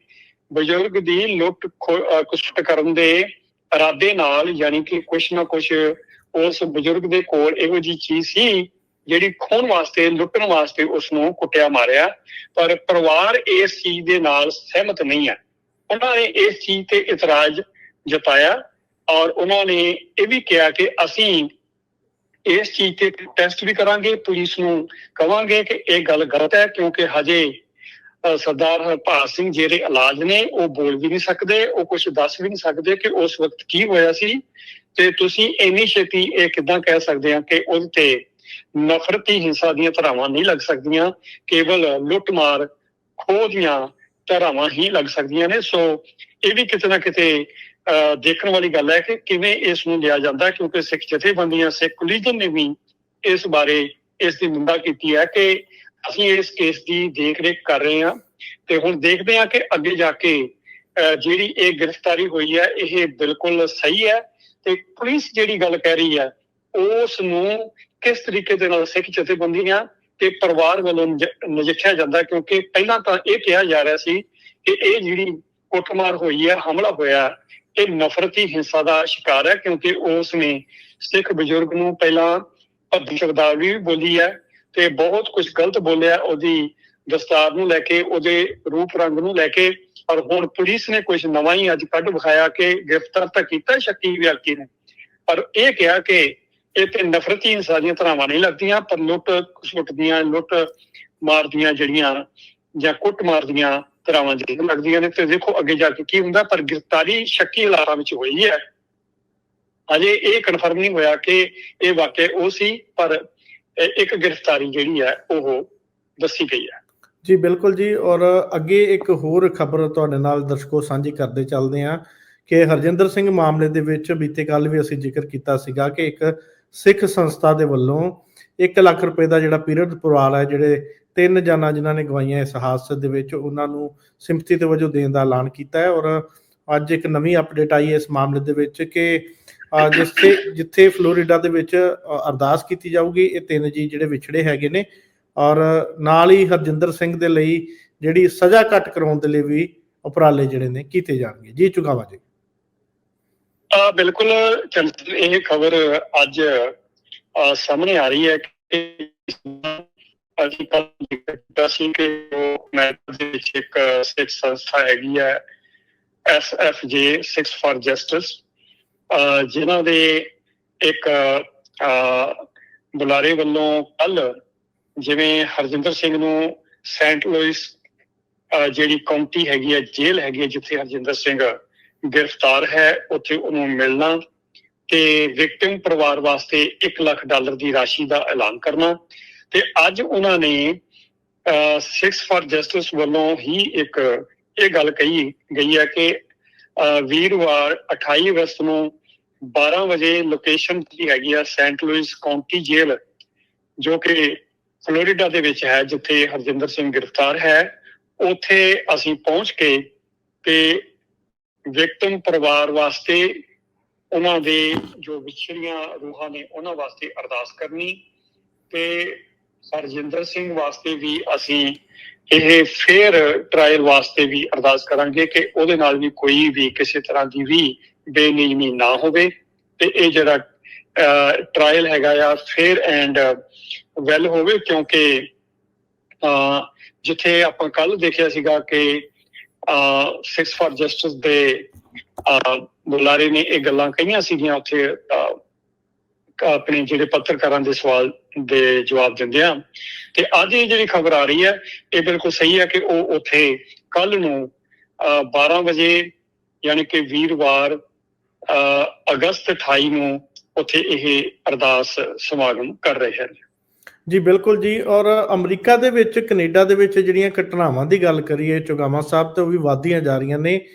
ਬਜ਼ੁਰਗ ਦੀ ਲੁੱਟ ਖੋ- ਕੁਸ਼ਟ ਕਰਨ ਦੇ ਇਰਾਦੇ ਨਾਲ ਯਾਨੀ ਕਿ ਕੁਛ ਨਾ ਕੁਛ ਉਸ ਬਜ਼ੁਰਗ ਦੇ ਕੋਲ ਇਹੋ ਜੀ ਚੀਜ਼ ਸੀ, ਜਿਹੜੀ ਖੋਣ ਵਾਸਤੇ, ਲੁੱਟਣ ਵਾਸਤੇ ਉਸ ਨੂੰ ਕੁੱਟਿਆ ਮਾਰਿਆ। ਪਰ ਪਰਿਵਾਰ ਇਸ ਚੀਜ਼ ਦੇ ਨਾਲ ਸਹਿਮਤ ਨਹੀਂ ਹੈ। ਉਹਨਾਂ ਨੇ ਇਸ ਚੀਜ਼ ਤੇ ਇਤਰਾਜ਼ ਜਤਾਇਆ। ਔਰ ਉਹਨਾਂ ਨੇ ਇਹ ਵੀ ਕਿਹਾ ਕਿ ਅਸੀਂ ਇਸ ਚੀਜ਼ ਤੇ ਟੈਸਟ ਵੀ ਕਰਾਂਗੇ ਪੁਲਿਸ ਨੂੰ ਕਵਾਂਗੇ ਕਿ ਇਹ ਗੱਲ ਗਲਤ ਹੈ ਕਿਉਂਕਿ ਹਜੇ ਅ, ਸਰਦਾਰ ਹਰਪਾਲ ਸਿੰਘ ਜਿਹੜੇ ਇਲਾਜ ਨੇ ਉਹ ਬੋਲ ਵੀ ਨਹੀਂ ਸਕਦੇ ਉਹ ਕੁਝ ਦੱਸ ਵੀ ਨਹੀਂ ਸਕਦੇ ਕਿ ਉਸ ਵਕਤ ਕੀ ਹੋਇਆ ਸੀ। ਤੇ ਤੁਸੀਂ ਇੰਨੀ ਛੇਤੀ ਇਹ ਕਿਦਾਂ ਕਹਿ ਸਕਦੇ ਆ ਕਿ ਉਹਦੇ ਤੇ ਨਫ਼ਰਤੀ ਹਿੰਸਾ ਦੀਆਂ ਧਾਰਾਵਾਂ ਨਹੀਂ ਲੱਗ ਸਕਦੀਆਂ ਕੇਵਲ ਲੁੱਟਮਾਰ ਖੋਹ ਦੀਆਂ ਧਾਰਾਵਾਂ ਹੀ ਲੱਗ ਸਕਦੀਆਂ ਨੇ। ਸੋ ਇਹ ਵੀ ਕਿਤੇ ਨਾ ਕਿਤੇ ਦੇਖਣ ਵਾਲੀ ਗੱਲ ਹੈ ਕਿ ਕਿਵੇਂ ਇਸ ਨੂੰ ਲਿਆ ਜਾਂਦਾ ਕਿਉਂਕਿ ਸਿੱਖ ਜਥੇਬੰਦੀਆਂ, ਸਿੱਖ ਕੁਲੀਜਨ ਨੇ ਵੀ ਇਸ ਬਾਰੇ ਇਸ ਦੀ ਨਿੰਦਾ ਕੀਤੀ ਹੈ ਕਿ ਅਸੀਂ ਇਸ ਕੇਸ ਦੀ ਦੇਖਰੇਖ ਕਰ ਰਹੇ ਹਾਂ ਤੇ ਹੁਣ ਦੇਖਦੇ ਹਾਂ ਕਿ ਅੱਗੇ ਜਾ ਕੇ ਜਿਹੜੀ ਇਹ ਗ੍ਰਿਫਤਾਰੀ ਹੋਈ ਹੈ, ਇਹ ਬਿਲਕੁਲ ਸਹੀ ਹੈ ਤੇ ਪੁਲਿਸ ਜਿਹੜੀ ਗੱਲ ਕਹਿ ਰਹੀ ਹੈ, ਉਸ ਨੂੰ ਕਿਸ ਤਰੀਕੇ ਦੇ ਨਾਲ ਸਿੱਖ ਜਥੇਬੰਦੀਆਂ ਤੇ ਪਰਿਵਾਰ ਵੱਲੋਂ ਨਜ- ਨਜਿੱਠਿਆ ਜਾਂਦਾ, ਕਿਉਂਕਿ ਪਹਿਲਾਂ ਤਾਂ ਇਹ ਕਿਹਾ ਜਾ ਰਿਹਾ ਸੀ ਕਿ ਇਹ ਜਿਹੜੀ ਕੁੱਟਮਾਰ ਹੋਈ ਹੈ, ਹਮਲਾ ਹੋਇਆ ਇਹ ਨਫ਼ਰਤੀ ਹਿੰਸਾ ਦਾ ਸ਼ਿਕਾਰ ਹੈ, ਕਿਉਂਕਿ ਉਸ ਨੇ ਸਿੱਖ ਬਜ਼ੁਰਗ ਨੂੰ ਪਹਿਲਾਂ ਭੱਦੀ ਸ਼ਬਦਾਵਲੀ ਵੀ ਬੋਲੀ ਹੈ ਤੇ ਬਹੁਤ ਕੁਝ ਗਲਤ ਬੋਲਿਆ ਉਹਦੀ ਦਸਤਾਰ ਨੂੰ ਲੈ ਕੇ, ਉਹਦੇ ਰੂਪ ਰੰਗ ਨੂੰ ਲੈ ਕੇ, ਪਰ ਹੁਣ ਪੁਲਿਸ ਨੇ ਕੁਝ ਨਵਾਂ ਹੀ ਅੱਜ ਕੱਢ ਵਿਖਾਇਆ ਕਿ ਗ੍ਰਿਫਤਾਰ ਤਾਂ ਕੀਤਾ ਸ਼ੱਕੀ ਵਿਅਕਤੀ ਨੇ। ਪਰ ਇਹ ਕਿਹਾ ਕਿ ਇਹ ਤੇ ਨਫ਼ਰਤੀ ਹਿੰਸਾ ਦੀਆਂ ਧਾਰਾਵਾਂ ਨਹੀਂ ਲੱਗਦੀਆਂ, ਪਰ ਲੁੱਟ ਖਸੁੱਟ ਦੀਆਂ ਲੁੱਟ ਮਾਰਦੀਆਂ ਜਿਹੜੀਆਂ ਜਾਂ ਕੁੱਟ ਮਾਰਦੀਆਂ ਧਾਰਾਵਾਂ ਜਿਹੜੀਆਂ ਲੱਗਦੀਆਂ ਨੇ ਤੇ ਦੇਖੋ ਅੱਗੇ ਜਾ ਕੇ ਕੀ ਹੁੰਦਾ, ਪਰ ਗ੍ਰਿਫਤਾਰੀ ਸ਼ੱਕੀ ਹਾਲਾਤਾਂ ਵਿੱਚ ਹੋਈ ਹੈ। ਅਜੇ ਇਹ ਕਨਫਰਮ ਨਹੀਂ ਹੋਇਆ ਕਿ ਇਹ ਵਾਕਿਆ ਉਹ ਸੀ, ਪਰ ਇੱਕ ਗ੍ਰਿਫਤਾਰੀ ਜਿਹੜੀ ਹੈ, ਉਹ ਦੱਸੀ ਗਈ ਹੈ। ਜੀ, ਬਿਲਕੁਲ ਜੀ, ਔਰ ਅੱਗੇ ਇੱਕ ਹੋਰ ਖਬਰ ਤੁਹਾਡੇ ਨਾਲ ਦਰਸ਼ਕੋ ਸਾਂਝੀ ਕਰਦੇ ਚੱਲਦੇ ਹਾਂ ਕਿ ਹਰਜਿੰਦਰ ਸਿੰਘ ਮਾਮਲੇ ਦੇ ਵਿੱਚ ਬੀਤੇ ਕੱਲ ਵੀ ਅਸੀਂ ਜ਼ਿਕਰ ਕੀਤਾ ਸੀਗਾ ਕਿ ਇੱਕ ਸਿੱਖ ਸੰਸਥਾ ਦੇ ਵੱਲੋਂ 1 ਲੱਖ ਰੁਪਏ ਦਾ ਜਿਹੜਾ ਪੀਰੀਅਡ ਪਰਿਵਾਰ ਹੈ, ਜਿਹੜੇ ਤਿੰਨ ਜਾਨਾਂ ਜਿਨ੍ਹਾਂ ਨੇ ਗਵਾਈਆਂ ਇਸ ਹਾਦਸੇ ਦੇ ਵਿੱਚ, ਉਹਨਾਂ ਨੂੰ ਸਿੰਪਥੀ ਦੇ ਵਜੋਂ ਦੇਣ ਦਾ ਐਲਾਨ ਕੀਤਾ ਹੈ ਔਰ ਅੱਜ ਇੱਕ ਨਵੀਂ ਅਪਡੇਟ ਆਈ ਹੈ ਇਸ ਮਾਮਲੇ ਦੇ ਵਿੱਚ ਕਿ ਜਿੱਥੇ ਜਿੱਥੇ ਫਲੋਰੀਡਾ ਦੇ ਵਿੱਚ ਅਰਦਾਸ ਕੀਤੀ ਜਾਊਗੀ, ਇਹ ਤਿੰਨ ਜੀ ਜਿਹੜੇ ਵਿਛੜੇ ਹੈਗੇ ਨੇ ਔਰ ਨਾਲ ਹੀ ਹਰਜਿੰਦਰ ਸਿੰਘ ਦੇ ਲਈ ਜਿਹੜੀ ਸਜ਼ਾ ਘੱਟ ਕਰਾਉਣ ਦੇ ਲਈ ਵੀ ਉਪਰਾਲੇ ਜਿਹੜੇ ਨੇ ਕੀਤੇ ਜਾਣਗੇ। ਜੀ, ਚੁਗਾਵਾ ਜੀ। ਆ ਬਿਲਕੁਲ ਇਹ ਖਬਰ ਅੱਜ ਸਾਹਮਣੇ ਆ ਰਹੀ ਹੈ ਕਿ ਅਸੀਂ ਕੱਲ ਕੀਤਾ ਸੀ ਕਿ ਉਹ ਮੈਂ ਦੇ ਵਿੱਚ ਇੱਕ ਸਿੱਖ ਸੰਸਥਾ ਹੈਗੀ ਹੈ SFJ Six for Justice ਅਹ, ਜਿਨ੍ਹਾਂ ਦੇ ਇੱਕ ਬੁਲਾਰੇ ਵੱਲੋਂ ਕੱਲ ਜਿਵੇਂ ਹਰਜਿੰਦਰ ਸਿੰਘ ਨੂੰ ਸੈਂਟ ਲੁਇਸ ਜਿਹੜੀ ਕਾਉਂਟੀ ਹੈਗੀ ਹੈ ਜੇਲ੍ਹ ਹੈਗੀ ਹੈ ਜਿੱਥੇ ਹਰਜਿੰਦਰ ਸਿੰਘ ਗ੍ਰਿਫਤਾਰ ਹੈ ਉੱਥੇ ਉਹਨੂੰ ਮਿਲਣਾ ਤੇ ਵਿਕਟਿਮ ਪਰਿਵਾਰ ਵਾਸਤੇ 1 ਲੱਖ ਡਾਲਰ ਦੀ ਰਾਸ਼ੀ ਦਾ ਐਲਾਨ ਕਰਨਾ। ਤੇ ਅੱਜ ਉਹਨਾਂ ਨੇ ਸਿਕਸ ਫਾਰ ਜਸਟਿਸ ਵੱਲੋਂ ਹੀ ਇੱਕ, ਇਹ ਗੱਲ ਕਹੀ ਗਈ ਹੈ ਕਿ ਵੀਰਵਾਰ 28 ਅਗਸਤ ਨੂੰ 12 ਵਜੇ ਲੋਕੇਸ਼ਨ ਦੀ ਹੈਗੀ ਆ ਸੈਂਟ ਲੁਇਸ ਕਾਉਂਟੀ ਜੇਲ੍ਹ ਜੋ ਕਿ ਫਲੋਰੀਡਾ ਦੇ ਵਿੱਚ ਹੈ, ਜਿੱਥੇ ਹਰਜਿੰਦਰ ਸਿੰਘ ਗ੍ਰਿਫਤਾਰ ਹੈ, ਉੱਥੇ ਅਸੀਂ ਪਹੁੰਚ ਕੇ ਤੇ ਵਿਕਟਮ ਪਰਿਵਾਰ ਵਾਸਤੇ ਉਹਨਾਂ ਦੇ ਜੋ ਵਿਛੜੀਆਂ ਰੂਹਾਂ ਨੇ ਉਹਨਾਂ ਵਾਸਤੇ ਅਰਦਾਸ ਕਰਨੀ ਤੇ ਹਰਜਿੰਦਰ ਸਿੰਘ ਵਾਸਤੇ ਵੀ ਅਸੀਂ ਇਹ ਫੇਅਰ ਟ੍ਰਾਇਲ ਵਾਸਤੇ ਵੀ ਅਰਦਾਸ ਕਰਾਂਗੇ ਕਿ ਉਹਦੇ ਨਾਲ ਵੀ ਕੋਈ ਵੀ ਕਿਸੇ ਤਰ੍ਹਾਂ ਦੀ ਵੀ ਬੇਨਿਯਮੀ ਨਾ ਹੋਵੇ ਤੇ ਇਹ ਜਿਹੜਾ ਟ੍ਰਾਇਲ ਹੈਗਾ ਆ ਫੇਅਰ ਐਂਡ ਵੈਲ ਹੋਵੇ ਕਿਉਂਕਿ ਅਹ, ਜਿੱਥੇ ਆਪਾਂ ਕੱਲ ਦੇਖਿਆ ਸੀਗਾ ਕਿ ਸਿਕਸ ਫਾਰ ਜਸਟਿਸ ਦੇ ਅਹ, ਬੁਲਾਰੇ ਨੇ ਇਹ ਗੱਲਾਂ ਕਹੀਆਂ ਸੀਗੀਆਂ ਉੱਥੇ ਆਪਣੇ ਜਿਹੜੇ ਪੱਤਰਕਾਰਾਂ ਦੇ ਸਵਾਲ ਦੇ ਜਵਾਬ ਦਿੰਦੇ ਆ ਤੇ ਅੱਜ ਇਹ ਜਿਹੜੀ ਖਬਰ ਆ ਰਹੀ ਹੈ ਇਹ ਬਿਲਕੁਲ ਸਹੀ ਹੈ ਕਿ ਉਹ ਉੱਥੇ ਕੱਲ ਨੂੰ 12 ਵਜੇ ਯਾਨੀ ਕਿ ਵੀਰਵਾਰ ਅਹ, ਅਗਸਤ 28 ਨੂੰ ਉੱਥੇ ਇਹ ਅਰਦਾਸ ਸਮਾਗਮ ਕਰ ਰਹੇ ਹਨ। ਜੀ ਬਿਲਕੁਲ ਜੀ। ਔਰ ਅਮਰੀਕਾ ਦੇ ਵਿੱਚ ਕੈਨੇਡਾ ਦੇ ਵਿੱਚ ਜਿਹੜੀਆਂ ਘਟਨਾਵਾਂ ਦੀ ਗੱਲ ਕਰੀਏ ਚੁਗਾਵਾ ਸਾਹਿਬ ਤੇ ਉਹ ਵੀ ਵਧਦੀਆਂ ਜਾ ਰਹੀਆਂ ਨੇ।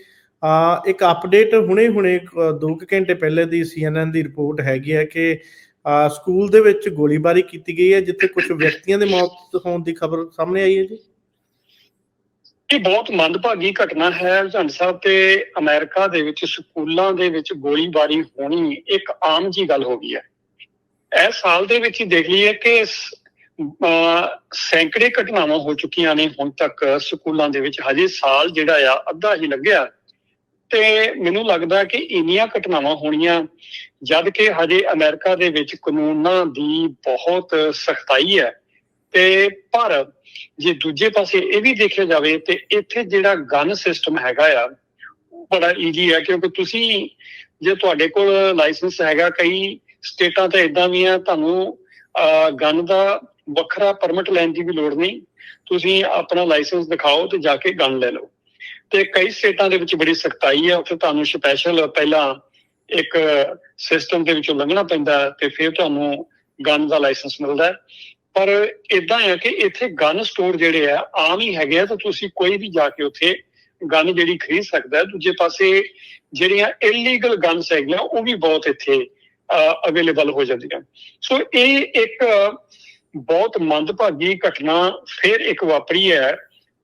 ਇੱਕ ਅਪਡੇਟ ਹੁਣੇ-ਹੁਣੇ 2 ਘੰਟੇ ਪਹਿਲੇ ਦੀ CNN ਦੀ ਰਿਪੋਰਟ ਹੈਗੀ ਹੈ ਕਿ ਸਕੂਲ ਦੇ ਵਿੱਚ ਗੋਲੀਬਾਰੀ ਕੀਤੀ ਗਈ ਹੈ, ਜਿੱਥੇ ਕੁਝ ਵਿਅਕਤੀਆਂ ਦੇ ਮੌਤ ਹੋਣ ਦੀ ਖਬਰ ਸਾਹਮਣੇ ਆਈ ਹੈ ਜੀ? ਇਹ ਬਹੁਤ ਮੰਦਭਾਗੀ ਘਟਨਾ ਹੈ। ਝੰਡ ਸਾਹਿਬ ਤੇ ਅਮਰੀਕਾ ਦੇ ਵਿੱਚ ਸਕੂਲਾਂ ਦੇ ਵਿੱਚ ਗੋਲੀਬਾਰੀ ਹੋਣੀ ਇੱਕ ਆਮ ਜੀ ਗੱਲ ਹੋ ਗਈ ਹੈ। ਇਸ ਸਾਲ ਦੇ ਵਿੱਚ ਹੀ ਦੇਖ ਲਈਏ ਕਿ ਅਹ ਸੈਂਕੜੇ ਘਟਨਾਵਾਂ ਹੋ ਚੁੱਕੀਆਂ ਨੇ ਹੁਣ ਤੱਕ ਸਕੂਲਾਂ ਦੇ ਵਿੱਚ। ਹਜੇ ਸਾਲ ਜਿਹੜਾ ਆ, ਅੱਧਾ ਹੀ ਲੱਗਿਆ। ਤੇ ਮੈਨੂੰ ਲੱਗਦਾ ਕਿ ਇੰਨੀਆਂ ਘਟਨਾਵਾਂ ਹੋਣੀਆਂ, ਜਦ ਕਿ ਹਜੇ ਅਮਰੀਕਾ ਦੇ ਵਿੱਚ ਕਾਨੂੰਨਾਂ ਦੀ ਬਹੁਤ ਸਖਤਾਈ ਹੈ। ਤੇ ਪਰ ਜੇ ਦੂਜੇ ਪਾਸੇ ਇਹ ਵੀ ਦੇਖਿਆ ਜਾਵੇ ਤੇ ਇੱਥੇ ਜਿਹੜਾ ਗਨ ਸਿਸਟਮ ਹੈਗਾ ਆ, ਉਹ ਬੜਾ ਈਜ਼ੀ ਹੈ, ਕਿਉਂਕਿ ਤੁਸੀਂ ਜੇ ਤੁਹਾਡੇ ਕੋਲ ਲਾਇਸੈਂਸ ਹੈਗਾ, ਕਈ ਸਟੇਟਾਂ ਤਾਂ ਇਦਾਂ ਵੀ ਆ, ਤੁਹਾਨੂੰ ਗਨ ਦਾ ਵੱਖਰਾ ਪਰਮਿਟ ਲੈਣ ਦੀ ਵੀ ਲੋੜ ਨਹੀਂ। ਤੁਸੀਂ ਆਪਣਾ ਲਾਇਸੈਂਸ ਦਿਖਾਓ ਤੇ ਜਾ ਕੇ ਗਨ ਲੈ ਲਓ। ਤੇ ਕਈ ਸਟੇਟਾਂ ਦੇ ਵਿੱਚ ਬੜੀ ਸਖਤਾਈ ਹੈ ਉੱਥੇ ਤੁਹਾਨੂੰ ਸਪੈਸ਼ਲ ਪਹਿਲਾਂ ਇੱਕ ਸਿਸਟਮ ਦੇ ਵਿੱਚੋਂ ਲੰਘਣਾ ਪੈਂਦਾ ਤੇ ਫਿਰ ਤੁਹਾਨੂੰ ਗਨ ਦਾ ਲਾਇਸੈਂਸ ਮਿਲਦਾ ਹੈ। ਪਰ ਇਦਾਂ ਹੈ ਕਿ ਇੱਥੇ ਗਨ ਸਟੋਰ ਜਿਹੜੇ ਆ, ਆਮ ਹੀ ਹੈਗੇ ਆ ਤਾਂ ਤੁਸੀਂ ਕੋਈ ਵੀ ਜਾ ਕੇ ਉੱਥੇ ਗਨ ਜਿਹੜੀ ਖਰੀਦ ਸਕਦਾ ਹੈ। ਦੂਜੇ ਪਾਸੇ ਜਿਹੜੀਆਂ ਇਲੀਗਲ ਗਨਸ ਹੈਗੀਆਂ, ਉਹ ਵੀ ਬਹੁਤ ਇੱਥੇ ਅਵੇਲੇਬਲ ਹੋ ਜਾਂਦੀਆਂ। ਸੋ ਇਹ ਇੱਕ ਬਹੁਤ ਮੰਦਭਾਗੀ ਘਟਨਾ ਫਿਰ ਇੱਕ ਵਾਪਰੀ ਹੈ।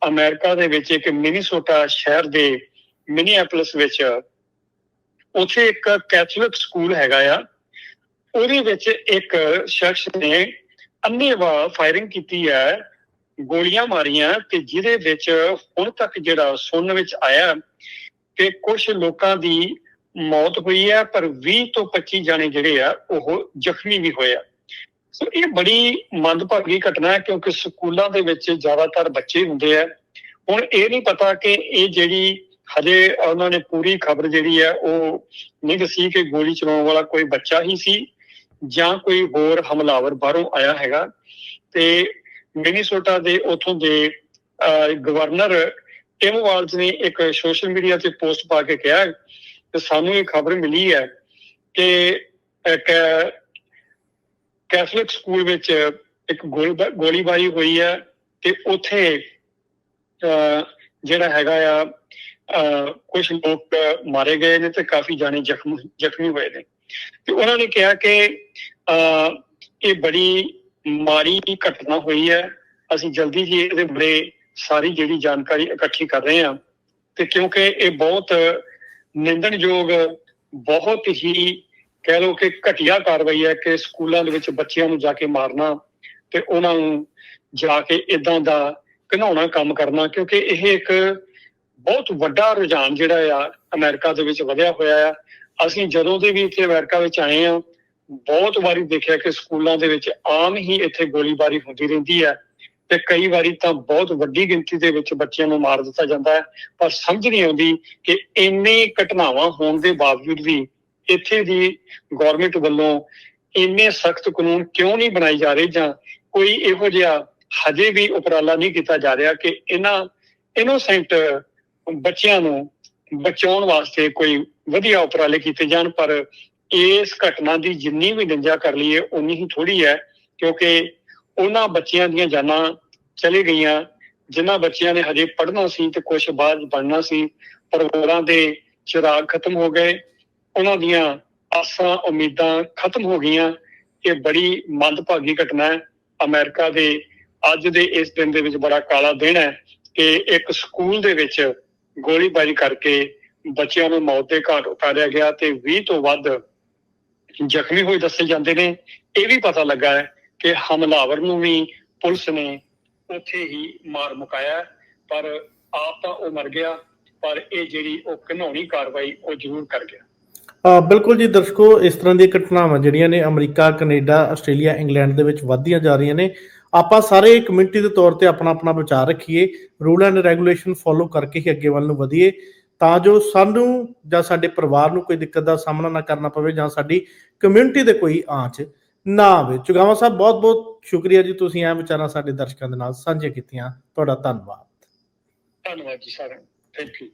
ਅਮਰੀਕਾ ਦੇ ਵਿੱਚ ਇੱਕ ਮਿਨੀਸੋਟਾ ਸ਼ਹਿਰ ਦੇ ਮਿਨੀਐਪਲਿਸ ਵਿੱਚ ਉੱਥੇ ਇੱਕ ਕੈਥੋਲਿਕ ਸਕੂਲ ਹੈਗਾ ਆ। ਉਹਦੇ ਵਿੱਚ ਇੱਕ ਸ਼ਖਸ ਨੇ ਅੰਨੇਵਾਹ ਫਾਇਰਿੰਗ ਕੀਤੀ ਹੈ ਗੋਲੀਆਂ ਮਾਰੀਆਂ ਤੇ ਜਿਹਦੇ ਵਿੱਚ ਹੁਣ ਤੱਕ ਜਿਹੜਾ ਸੁਣਨ ਵਿੱਚ ਆਇਆ ਕਿ ਕੁਝ ਲੋਕਾਂ ਦੀ ਮੌਤ ਹੋਈ ਹੈ ਪਰ 20 ਤੋਂ 25 ਜਾਣੇ ਜਿਹੜੇ ਆ ਉਹ ਜ਼ਖਮੀ ਵੀ ਹੋਏ ਆ। ਸੋ ਇਹ ਬੜੀ ਮੰਦਭਾਗੀ ਘਟਨਾ ਹੈ ਕਿਉਂਕਿ ਸਕੂਲਾਂ ਦੇ ਵਿੱਚ ਜ਼ਿਆਦਾਤਰ ਬੱਚੇ ਹੁੰਦੇ ਆ। ਹੁਣ ਇਹ ਨਹੀਂ ਪਤਾ ਕਿ ਇਹ ਜਿਹੜੀ ਹਜੇ ਉਹਨਾਂ ਨੇ ਪੂਰੀ ਖਬਰ ਜਿਹੜੀ ਹੈ ਉਹ ਨਹੀਂ ਦੱਸੀ ਕਿ ਗੋਲੀ ਚਲਾਉਣ ਵਾਲਾ ਕੋਈ ਬੱਚਾ ਹੀ ਸੀ ਜਾਂ ਕੋਈ ਹੋਰ ਹਮਲਾਵਰ ਬਾਹਰੋਂ ਆਇਆ ਹੈਗਾ। ਤੇ ਮਿਨੀਸੋਟਾ ਦੇ ਉਥੋਂ ਦੇ ਅਹ, ਗਵਰਨਰ ਟਿਮ ਵਾਲਜ਼ ਨੇ ਇੱਕ ਸੋਸ਼ਲ ਮੀਡੀਆ ਤੇ ਪੋਸਟ ਪਾ ਕੇ ਕਿਹਾ ਕਿ ਸਾਨੂੰ ਇਹ ਖਬਰ ਮਿਲੀ ਹੈ ਕਿ ਇੱਕ ਕੈਥੋਲਿਕ ਸਕੂਲ ਵਿੱਚ ਇੱਕ ਗੋਲੀ- ਗੋਲੀਬਾਰੀ ਹੋਈ ਹੈ ਤੇ ਉੱਥੇ ਅਹ, ਜਿਹੜਾ ਹੈਗਾ ਆ ਕੁਝ ਲੋਕ ਮਾਰੇ ਗਏ ਨੇ ਤੇ ਕਾਫੀ ਜਾਣੇ ਜ਼ਖਮ ਜ਼ਖਮੀ ਹੋਏ ਨੇ। ਤੇ ਉਹਨਾਂ ਨੇ ਕਿਹਾ ਕਿ ਅਹ, ਇਹ ਬੜੀ ਮਾੜੀ ਘਟਨਾ ਹੋਈ ਹੈ। ਅਸੀਂ ਜਲਦੀ ਜੀ ਇਹਦੇ ਬਾਰੇ ਸਾਰੀ ਜਿਹੜੀ ਜਾਣਕਾਰੀ ਇਕੱਠੀ ਕਰ ਰਹੇ ਹਾਂ। ਤੇ ਕਿਉਂਕਿ ਇਹ ਬਹੁਤ ਨਿੰਦਣਯੋਗ ਬਹੁਤ ਹੀ ਕਹਿ ਲਓ ਕਿ ਘਟੀਆ ਕਾਰਵਾਈ ਹੈ ਕਿ ਸਕੂਲਾਂ ਦੇ ਵਿੱਚ ਬੱਚਿਆਂ ਨੂੰ ਜਾ ਕੇ ਮਾਰਨਾ ਤੇ ਉਹਨਾਂ ਨੂੰ ਜਾ ਕੇ ਇਦਾਂ ਦਾ ਘਿਨਾਉਣਾ ਕੰਮ ਕਰਨਾ, ਕਿਉਂਕਿ ਇਹ ਇੱਕ ਬਹੁਤ ਵੱਡਾ ਰੁਝਾਨ ਜਿਹੜਾ ਆ, ਅਮਰੀਕਾ ਦੇ ਵਿੱਚ ਵਧਿਆ ਹੋਇਆ ਆ। ਅਸੀਂ ਜਦੋਂ ਦੇ ਵੀ ਇੱਥੇ ਅਮਰੀਕਾ ਵਿੱਚ ਆਏ ਆ ਬਹੁਤ ਵਾਰੀ ਦੇਖਿਆ ਕਿ ਸਕੂਲਾਂ ਦੇ ਵਿੱਚ ਆਮ ਹੀ ਇੱਥੇ ਗੋਲੀਬਾਰੀ ਹੁੰਦੀ ਰਹਿੰਦੀ ਹੈ ਤੇ ਕਈ ਵਾਰੀ ਤਾਂ ਬਹੁਤ ਵੱਡੀ ਗਿਣਤੀ ਦੇ ਵਿੱਚ ਬੱਚਿਆਂ ਨੂੰ ਮਾਰ ਦਿੱਤਾ ਜਾਂਦਾ ਹੈ। ਪਰ ਸਮਝ ਨਹੀਂ ਆਉਂਦੀ ਕਿ ਇੰਨੇ ਘਟਨਾਵਾਂ ਹੋਣ ਦੇ ਬਾਵਜੂਦ ਵੀ ਇੱਥੇ ਦੀ ਗਵਰਨਮੈਂਟ ਵੱਲੋਂ ਇੰਨੇ ਸਖਤ ਕਾਨੂੰਨ ਕਿਉਂ ਨਹੀਂ ਬਣਾਏ ਜਾ ਰਹੇ ਜਾਂ ਕੋਈ ਇਹੋ ਜਿਹਾ ਹਜੇ ਵੀ ਉਪਰਾਲਾ ਨਹੀਂ ਕੀਤਾ ਜਾ ਰਿਹਾ ਕਿ ਇਹਨਾਂ ਇਨੋਸੈਂਟ ਬੱਚਿਆਂ ਨੂੰ ਬਚਾਉਣ ਵਾਸਤੇ ਕੋਈ ਵਧੀਆ ਉਪਰਾਲੇ ਕੀਤੇ ਜਾਣ, ਪਰ ਇਸ ਘਟਨਾ ਦੀ ਜਿੰਨੀ ਵੀ ਨਿੰਜਾ ਕਰ ਲਈਏ ਉਨੀ ਹੀ ਥੋੜੀ ਹੈ, ਕਿਉਂਕਿ ਉਹਨਾਂ ਬੱਚਿਆਂ ਦੀਆਂ ਜਾਨਾਂ ਚਲੇ ਗਈਆਂ, ਜਿਨ੍ਹਾਂ ਬੱਚਿਆਂ ਨੇ ਹਜੇ ਪੜ੍ਹਨਾ ਸੀ ਤੇ ਕੁਝ ਬਾਅਦ ਬਣਨਾ ਸੀ, ਪਰਿਵਾਰਾਂ ਦੇ ਚਿਰਾਗ ਖਤਮ ਹੋ ਗਏ ਉਹਨਾਂ ਦੀਆਂ ਆਸਾਂ, ਉਮੀਦਾਂ ਖਤਮ ਹੋ ਗਈਆਂ। ਇਹ ਬੜੀ ਮੰਦਭਾਗੀ ਘਟਨਾ ਹੈ। ਅਮਰੀਕਾ ਦੇ ਅੱਜ ਦੇ ਇਸ ਦਿਨ ਦੇ ਵਿੱਚ ਬੜਾ ਕਾਲਾ ਦਿਨ ਹੈ ਕਿ ਇੱਕ ਸਕੂਲ ਦੇ ਵਿੱਚ ਗੋਲੀਬਾਰੀ ਕਰਕੇ ਬੱਚਿਆਂ ਨੂੰ ਮੌਤ ਦੇ ਘਾਟ ਉਤਾਰਿਆ ਗਿਆ ਤੇ 20 ਤੋਂ ਵੱਧ ਜ਼ਖਮੀ ਹੋਏ ਦੱਸੇ ਜਾਂਦੇ ਨੇ। ਇਹ ਵੀ ਪਤਾ ਲੱਗਾ ਹੈ ਕਿ ਹਮਲਾਵਰ ਨੂੰ ਵੀ ਪੁਲਿਸ ਨੇ ਉੱਥੇ ਹੀ ਮਾਰ ਮੁਕਾਇਆ ਪਰ ਆਪ ਤਾਂ ਉਹ ਮਰ ਗਿਆ, ਪਰ ਇਹ ਜਿਹੜੀ ਉਹ ਘਿਨਾਉਣੀ ਕਾਰਵਾਈ ਉਹ ਜ਼ਰੂਰ ਕਰ ਗਿਆ। ਬਿਲਕੁਲ ਜੀ ਦਰਸ਼ਕੋ, ਇਸ ਤਰ੍ਹਾਂ ਦੀਆਂ ਘਟਨਾਵਾਂ ਜਿਹੜੀਆਂ ਨੇ ਅਮਰੀਕਾ, ਕੈਨੇਡਾ, ਆਸਟ੍ਰੇਲੀਆ, ਇੰਗਲੈਂਡ ਦੇ ਵਿੱਚ ਵੱਧਦੀਆਂ ਜਾ ਰਹੀਆਂ ਨੇ। ਆਪਾਂ ਸਾਰੇ ਕਮਿਊਨਿਟੀ ਦੇ ਤੌਰ ਤੇ ਆਪਣਾ ਆਪਣਾ ਵਿਚਾਰ ਰੱਖੀਏ, ਰੂਲ ਐਂਡ ਰੈਗੂਲੇਸ਼ਨ ਫੋਲੋ ਕਰਕੇ ਹੀ ਅੱਗੇ ਵੱਲ ਨੂੰ ਵਧੀਏ, ਤਾਂ ਜੋ ਸਾਨੂੰ ਜਾਂ ਸਾਡੇ ਪਰਿਵਾਰ ਨੂੰ ਕੋਈ ਦਿੱਕਤ ਦਾ ਸਾਹਮਣਾ ਨਾ ਕਰਨਾ ਪਵੇ ਜਾਂ ਸਾਡੀ ਕਮਿਊਨਿਟੀ ਦੇ ਕੋਈ ਆਂਚ ਨਾ ਆਵੇ। ਚੁਗਾਵਾ ਸਾਹਿਬ ਬਹੁਤ ਬਹੁਤ ਸ਼ੁਕਰੀਆ ਜੀ, ਤੁਸੀਂ ਇਹ ਵਿਚਾਰਾਂ ਸਾਡੇ ਦਰਸ਼ਕਾਂ ਦੇ ਨਾਲ ਸਾਂਝੇ ਕੀਤੀਆਂ। ਤੁਹਾਡਾ ਧੰਨਵਾਦ। ਧੰਨਵਾਦ ਜੀ ਸਾਰਿਆਂ ਨੂੰ। Thank you